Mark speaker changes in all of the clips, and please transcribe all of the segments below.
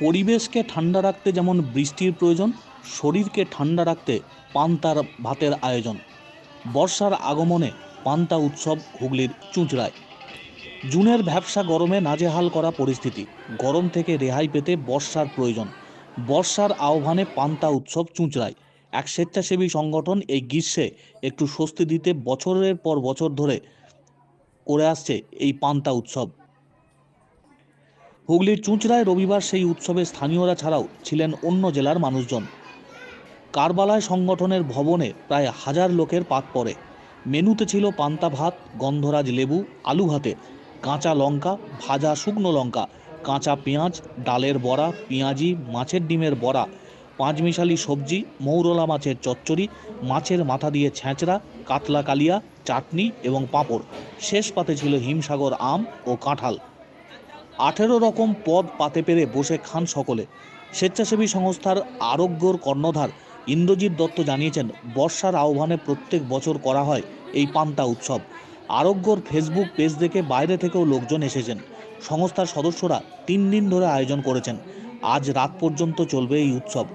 Speaker 1: পরিবেশকে ঠান্ডা রাখতে যেমন বৃষ্টির প্রয়োজন, শরীরকে ঠান্ডা রাখতে পান্তার ভাতের আয়োজন। বর্ষার আগমনে পান্তা উৎসব হুগলির চুঁচড়ায়। জুনের ভ্যাবসা গরমে নাজেহাল করা পরিস্থিতি। গরম থেকে রেহাই পেতে বর্ষার প্রয়োজন। বর্ষার আহ্বানে পান্তা উৎসব চুঁচড়ায়। এক স্বেচ্ছাসেবী সংগঠন এই গ্রীষ্মে একটু স্বস্তি দিতে বছরের পর বছর ধরে করে আসছে এই পান্তা উৎসব। হুগলির চুঁচড়ায় রবিবার সেই উৎসবে স্থানীয়রা ছাড়াও ছিলেন অন্য জেলার মানুষজন। কারবালায় সংগঠনের ভবনে প্রায় হাজার লোকের পাত পড়ে। মেনুতে ছিল পান্তা ভাত, গন্ধরাজ লেবু, আলু ভাতে, কাঁচা লঙ্কা, ভাজা শুকনো লঙ্কা, কাঁচা পেঁয়াজ, ডালের বড়া, পেঁয়াজি, মাছের ডিমের বড়া, পাঁচমিশালি সবজি, মৌরলা মাছের চচ্চড়ি, মাছের মাথা দিয়ে ছ্যাঁচড়া, কাতলা কালিয়া, চাটনি এবং পাঁপড়। শেষ পাতে ছিল হিমসাগর আম ও কাঁঠাল। আঠেরো রকম পদ পাতে পেরে বসে খান সকলে। স্বেচ্ছাসেবী সংস্থার আরোগ্যর কর্ণধার ইন্দ্রজিৎ দত্ত জানিয়েছেন, বর্ষার আহ্বানে প্রত্যেক বছর করা হয় এই পান্তা উৎসব। আরোগ্যর ফেসবুক পেজ দেখে বাইরে থেকেও লোকজন এসেছেন। সংস্থার সদস্যরা তিন দিন ধরে আয়োজন করেছেন। আজ রাত পর্যন্ত চলবে এই উৎসব।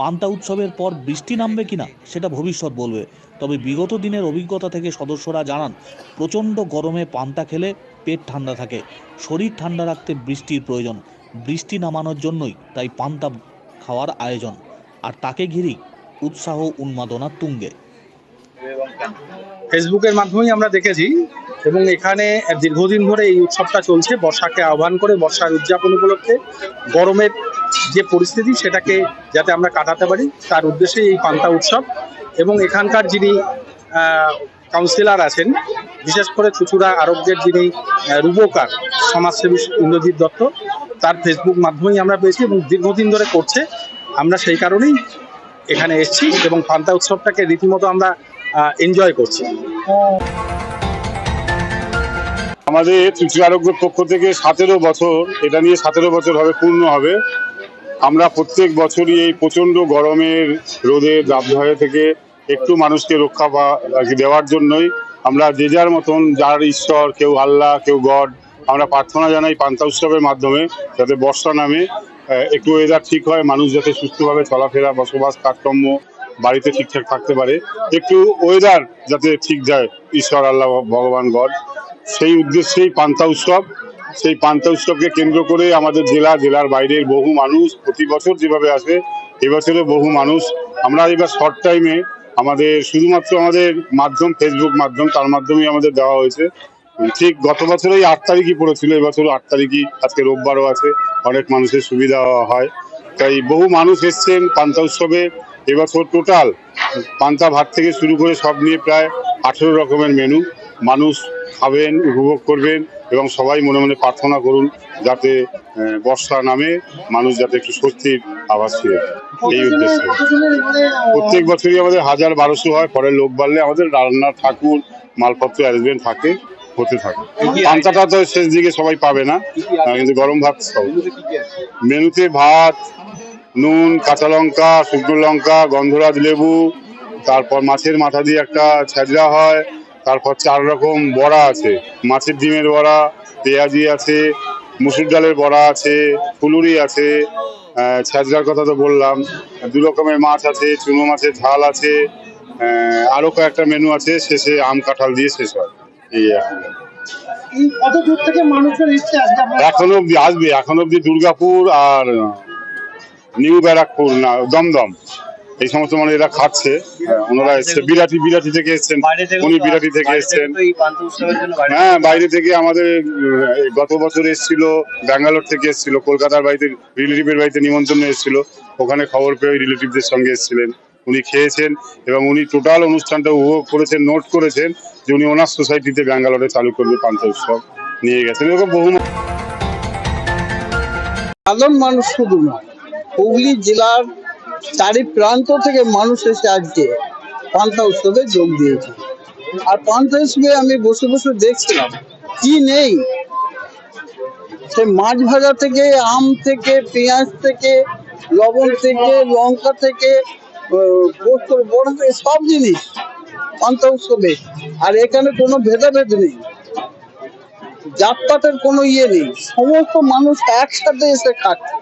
Speaker 1: পান্তা উৎসবের পর বৃষ্টি নামবে কিনা সেটা ভবিষ্যৎ বলবে। তবে বিগত দিনের অভিজ্ঞতা থেকে সদস্যরা জানান, প্রচণ্ড গরমে পান্তা খেলে পেট ঠান্ডা থাকে। শরীর ঠান্ডা রাখতে বৃষ্টির প্রয়োজন। বৃষ্টি নামানোর জন্যই তাই পান্তা খাওয়ার আয়োজন। আর তাকে ঘিরেই উৎসাহ উন্মাদনা তুঙ্গে।
Speaker 2: ফেসবুকের মাধ্যমেই আমরা দেখেছি এবং এখানে দীর্ঘদিন ধরে এই উৎসবটা চলছে। বর্ষাকে আহ্বান করে বর্ষার উদযাপন উপলক্ষে গরমের যে পরিস্থিতি সেটাকে যাতে আমরা কাটাতে পারি, তার উদ্দেশ্যে এই পান্তা উৎসব। এবং এখানকার যিনি কাউন্সিলর আছেন, বিশেষ করে চুচুড়া আরোগ্যের যিনি রূপকার, সমাজসেবী ইন্দ্রজিৎ দত্ত, তার ফেসবুক মাধ্যমেই আমরা পেয়েছি এবং দীর্ঘদিন ধরে করছে। আমরা সেই কারণেই এখানে এসেছি এবং পান্তা উৎসবটাকে রীতিমতো আমরা এনজয় করছি।
Speaker 3: আমাদের চুচি আরোগ্যের পক্ষ থেকে সতেরো বছর, এটা নিয়ে সতেরো বছর হবে পূর্ণ হবে। আমরা প্রত্যেক বছরই এই প্রচণ্ড গরমের রোদে দাবদাহে থেকে একটু মানুষকে রক্ষা দেওয়ার জন্যই আমরা যে যার মতন, যার ঈশ্বর, কেউ আল্লাহ, কেউ গড, আমরা প্রার্থনা জানাই পান্তা উৎসবের মাধ্যমে যাতে বর্ষা নামে একটু ওয়েদার ঠিক হয়, মানুষ যাতে সুস্থভাবে চলাফেরা, বসবাস, কাজকর্ম বাড়িতে ঠিকঠাক থাকতে পারে। একটু ওয়েদার যাতে ঠিক যায়, ঈশ্বর, আল্লাহ, ভগবান, গড। সেই উদ্দেশ্যেই পান্তা উৎসব। সেই পান্তা উৎসবকে কেন্দ্র করে আমাদের জেলা, জেলার বাইরের বহু মানুষ প্রতি বছর যেভাবে আসে এবছরও বহু মানুষ। আমরা এবার শর্ট টাইমে আমাদের শুধুমাত্র আমাদের মাধ্যম ফেসবুক মাধ্যম, তার মাধ্যমেই আমাদের দেওয়া হয়েছে। ঠিক গত বছরই আট তারিখই পড়েছিল এবছর আট তারিখই, আজকে রোববারও আছে। অনেক মানুষের সুবিধা হয়। তাই বহু মানুষ এসছেন পান্তা উৎসবে। এবছর টোটাল পান্তা ভাত থেকে শুরু করে সব নিয়ে প্রায় আঠেরো রকমের মেনু মানুষ খাবেন উপভোগ করবেন এবং সবাই মনে মনে প্রার্থনা করুন যাতে বর্ষা নামে মানুষ যাতে একটু স্বস্তির আভাস ফিরে এই উদ্দেশ্যে। প্রত্যেক বছরই আমাদের হাজার বারোশো হয় পরে লোক বাড়লে আমাদের রান্না ঠাকুর মালপত্র অ্যারেঞ্জমেন্ট থাকে হতে থাকে। পান্তাটা তো শেষ দিকে সবাই পাবে না কিন্তু গরম ভাত সব। মেনুতে ভাত নুন কাঁচা লঙ্কা শুকনো লঙ্কা গন্ধরাজ লেবু তারপর মাছের মাথা দিয়ে একটা ছ্যাজরা হয় তারপর চার রকম বড়া আছে। মাছের ডিমের বড়া পেঁয়াজি আছে মুসুর ডালের বড়া আছে ফুলুরি আছে ছ্যাজরার কথা তো বললাম। দু রকমের মাছ আছে চুনো মাছের ঝাল আছে আরও কয়েকটা মেনু আছে শেষে আম কাঁঠাল দিয়ে শেষ হয়। এই এখনও অব্দি আসবে এখন অব্দি দুর্গাপুর আর নিউ ব্যারাকপুর না দমদম। এই সমস্ত মানে এরা খাচ্ছে। হ্যাঁ, ওনারা এসছে বিরাটি বিরাটি থেকে এসছেন। উনি বিরাটি থেকে এসছেন।
Speaker 4: এই পান্তা উৎসবের জন্য বাইরে
Speaker 3: হ্যাঁ বাইরে থেকে আমাদের এই গত বছর এসেছিল ব্যাঙ্গালোর থেকে এসেছিল কলকাতার বাড়িতে রিলেটিভের বাড়িতে নিমন্ত্রণ এসেছিল। ওখানে খবর পেয়ে রিলেটিভদের সঙ্গে এসেছিলেন। উনি খেয়েছেন এবং উনি টোটাল অনুষ্ঠানটা উপভোগ করেছেন নোট করেছেন যে উনি ওনার সোসাইটিতে ব্যাঙ্গালোরে চালু করবে পান্তা উৎসব নিয়ে গেছেন। এরকম বহু
Speaker 5: সাধারণ মানুষ শুধু নয় হুগলি জেলার চারি প্রান্ত থেকে মানুষ এসে আজকে পান্তা উৎসবে যোগ দিয়েছে। আর পান্তা উৎসবে আমি বসে বসে দেখছিলাম কি নেই। সে মাছ ভাজা থেকে, আম থেকে, পেঁয়াজ থেকে, লবণ থেকে, লঙ্কা থেকে সব জিনিস পান্তা উৎসবে। আর এখানে কোনো ভেদাভেদ নেই। জাতপাতের কোনো ইয়ে নেই। সমস্ত মানুষ একসাথে এসে খাচ্ছে।